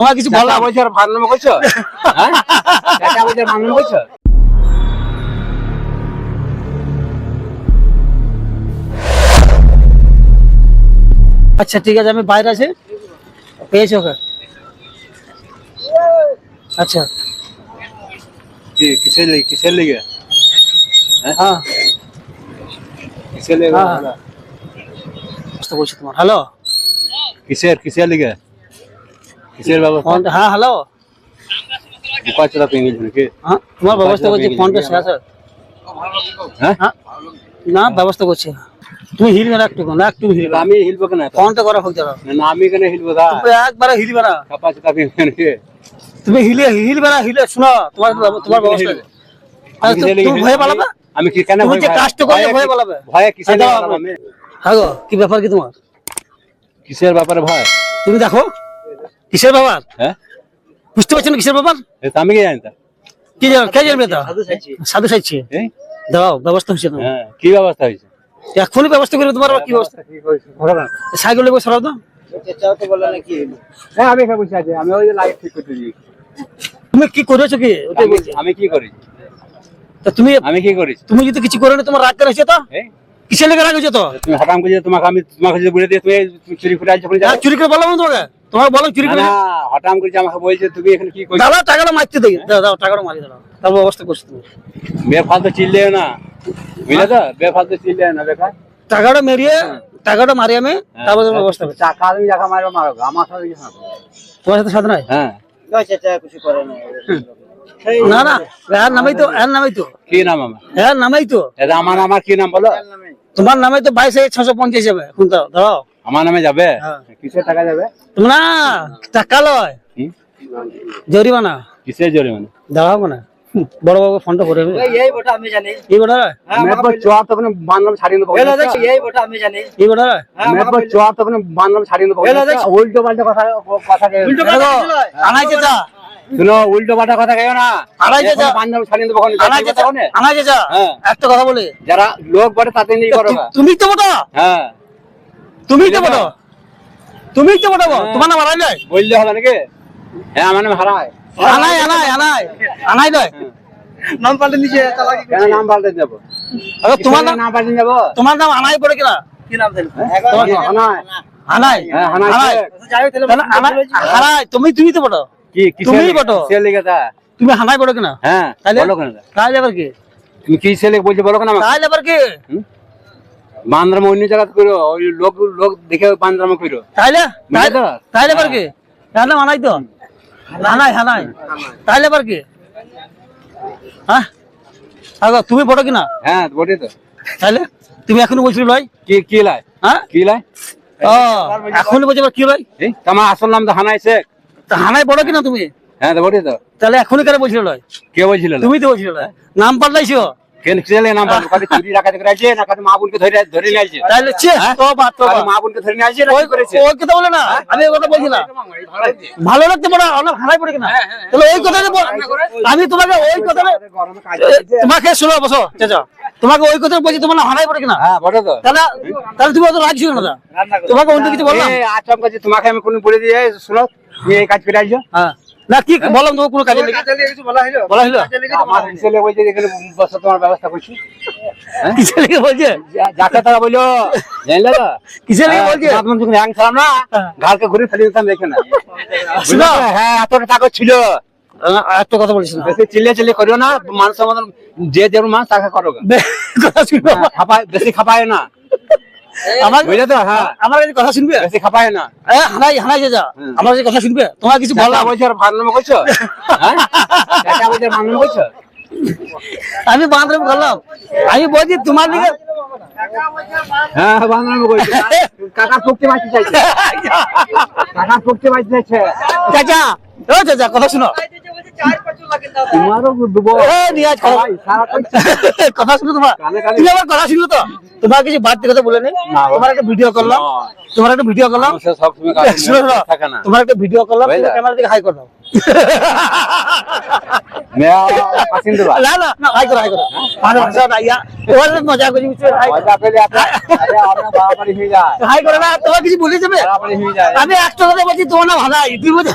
তোমার কিছু বললাম? বলছে আর ভালো করছ হ্যাঁ? বলছে ভালো নাম করছ আচ্ছা ঠিক আছে আমি বাইরে আছি। পেয়েছি ওকে? আচ্ছা। কি কিসের লিগে কিসের লিগে? হ্যাঁ? কিসের লিগে? হ্যাঁ, হ্যাঁ। বুঝতে বলছি তোমার। হ্যালো? কিসের কিসের লিগে? কিসের ব্যবস্থা হ্যাঁ হ্যালো পেঙ্গিল নাকি হ্যাঁ তোমার ব্যবস্থা করছি ফোন পে শেষ আছে হ্যাঁ? হ্যাঁ না ব্যবস্থা করছি। তুমি হিলবে না একটু না একটু হিলবে। আমি হিলবো কেন ফোনটা করা হোক যারা না আমি কেন হিলবো দা? তুমি একবারে হিলবে না। নাকি তুমি হিলে হিলবে না হিলে শোনো তোমার তোমার ব্যবস্থা তুমি? ভয়ে পালাবে? আমি কি কেন তুমি যে? কাজটা করলে ভয়ে ভয়ে কি- পালাবে। ভয়ে কিসের আমি? হ্যাঁ গো কি ব্যাপার কি তোমার? কিসের ব্যাপারে ভয়? তুমি দেখো। কিসের ব্যাপার হ্যাঁ? বুঝতে পারছ না কিসের তো আমি কি জানি তা কি জানো কে জানবে তা? সাধু সাইছি। দাও ব্যবস্থা তোমার হ্যাঁ কি ব্যবস্থা হয়েছে? এখনই ব্যবস্থা করে তোমার কি ব্যবস্থা? সাইকেল লেগে সরাও তো। হ্যাঁ আমি বসে আছি। আমি ওই লাইট ঠিক করতে তুমি কি করেছ কি? আমি- কি করি তা তুমি আমি কি করেছি? তুমি যদি কিছু করে না তোমার রাগ করেছে তো? কিসের লেগে রাগ হয়েছে তো? তুমি হঠাৎ করে তোমাকে আমি তোমাকে বলে দিয়ে তুমি চুরি করে চুরি করে বললাম না তোমাকে? তোমাকে বললাম চুরি করে হঠাৎ করে আমাকে বলছে তুমি এখানে কি করছ? দাদা টাকাটা মারতে দেখি দাও দাও টাকাটা মারি দাও তারপর ব্যবস্থা করছ তুমি। বেফালতু চিল্লে না। বুঝলে তো? বেফালতু চিল্লে না বেকার টাকাটা মেরিয়ে টাকাটা মারি আমি তারপর তোমার ব্যবস্থা করছি। টাকা তুমি টাকা মারো মারো আমার সাথে কিছু না। তোমার সাথে সাথে নাই হ্যাঁ। না না। এর নামেই তো এর নামেই তো। কি নাম আমার? এর নামেই তো। এটা আমার আমার কি নাম বলো? তোমার নামে তো বাইশ হাজার ছশো পঞ্চাশ যাবে এখন তো ধরো আমার নামে যাবে? হ্যাঁ। কিসের টাকা যাবে? তুমি না টাকা লয়। জরিমানা। কিসের জরিমানা? দাঁড়াবো না। বড় বাবু ফোনটা করে এই আমি জানি। বড় এলো আমি জানি। বড় এলো। উল্টো পাল্টা কথা কথা উল্টো কথা। শুনো উল্টো পাল্টা কথা কেউ না। হ্যাঁ। একটা কথা বলি। যারা লোক বটে তাতে করো তুমি তো হ্যাঁ। তুমি তো তুমি তো হ্যাঁ। তোমার নাম আনাই নয় বললে হবে নাকি? হ্যাঁ আমার নাম হারায় আনাই আনাই আনাই। আনাই নয় নাম পাল্টে নিচে চালাকি কেন নাম পাল্টে যাব আরে তোমার নাম নাম পাল্টে যাব তোমার নাম আনাই পড়ে কিনা? কি নাম নাম? হানায় আনাই। হ্যাঁ আনাই আনাই। আনাই তুমি তুমি তো বটো কি। কিসের লিগে তুমি হানাই পড়ো কিনা? হ্যাঁ তাহলে বলো কেন তাহলে আবার কি? তুমি কিসের লিগে বলছো বলো কেন আমাকে? তাহলে আবার কি? বান্দরাম অন্য জায়গা করো ওই লোক লোক দেখে বান্দরাম করো তাহলে বুঝলে তো? তাহলে আবার কি? আনাই তো? হানাই হানাই। তাহলে আবার কি? হ্যাঁ আগো তুমি বড় কিনা? হ্যাঁ বটে তো। তাহলে তুমি এখনও বলছিল লয়? কি কি লাই হ্যাঁ? কি লাই ও এখনও বলছো কি লয়? তোমার আসল নাম তো হানাই শেখ। তা হানাই বড় কিনা তুমি? হ্যাঁ তো বটে তো। তাহলে এখনই কেন বলছিল লয়? কে বলছিল? তুমি তো বলছিল নাম পাল্টাইছো? চুরি রাখাতে না মা বোনকে ধরে ধরে নিয়ে আইছে তাহলে ছে তো বাত মা বোনকে ধরে নিয়ে আইছে ওই করেছে? ওই কথা বলে না আমি ওই কথা বলছি না। ভালো লাগতে অনেক পড়ে কিনা। তাহলে ওই আমি তোমাকে ওই কথা গরমে তোমাকে শোনো বসো চাচা তোমাকে ওই কথা বলছি তোমার না হানাই পড়ে কিনা। হ্যাঁ তো। তাহলে তাহলে তুমি অত রাখছিল না তোমাকে অন্য কিছু বললাম? এই আচমকা তোমাকে আমি কোন বলে দিয়ে শুনো তুমি এই কাজ করে আইছো হ্যাঁ। না কি বললাম তোমাকে কোনো কাজে লেগে কিছু বলা হলো বলা হলো আমার ছেলে বলছে এখানে বসে তোমার ব্যবস্থা করছি। কিসে লেগে বলছে? যাকে তারা বলল জানলে তো? কিসে লেগে হ্যাঁ, বলছে? যখন হ্যাং ছিলাম না। ঘাড়কে ঘুরে ফেলে দিতাম দেখে না। তো? হ্যাঁ এতটা তাকত ছিল। একটা কথা বলিস না। বেশি চিল্লে চিল্লে করিও না মানুষের মতন যে যেমন মানুষ তাকে করো হ্যাঁ, বেশি খাপায় না। আমার বুঝলে তো? হ্যাঁ। আমার কাছে কথা শুনবে? বেশি খাপায় না। এ, হানাই হানাই যা আমার কাছে কথা শুনবে? তোমার কিছু চাচা বললাম আর ভালো করছ হ্যাঁ? বলছে করছ আমি বান্ধব বললাম আমি বলছি তোমার দিকে হ্যাঁ ভালো নাম কাকা ফুকতে বাঁচতে চাইছে। কাকা ফুকতে বাঁচতে চাইছে। চাচা ও চাচা কথা শুনো। তোমারও দেবো এ, কথা শুনো তোমার? তুমি আমার কথা শুনো তো? তোমার কিছু বাড়তি কথা বলে নেই তোমার একটা ভিডিও করলাম। তোমার একটা ভিডিও করলাম। তোমার একটা ভিডিও করলাম ক্যামেরা দিকে হাই করলাম আমি একটা কথা বলছি তোমার না ভালাই তুই বলছি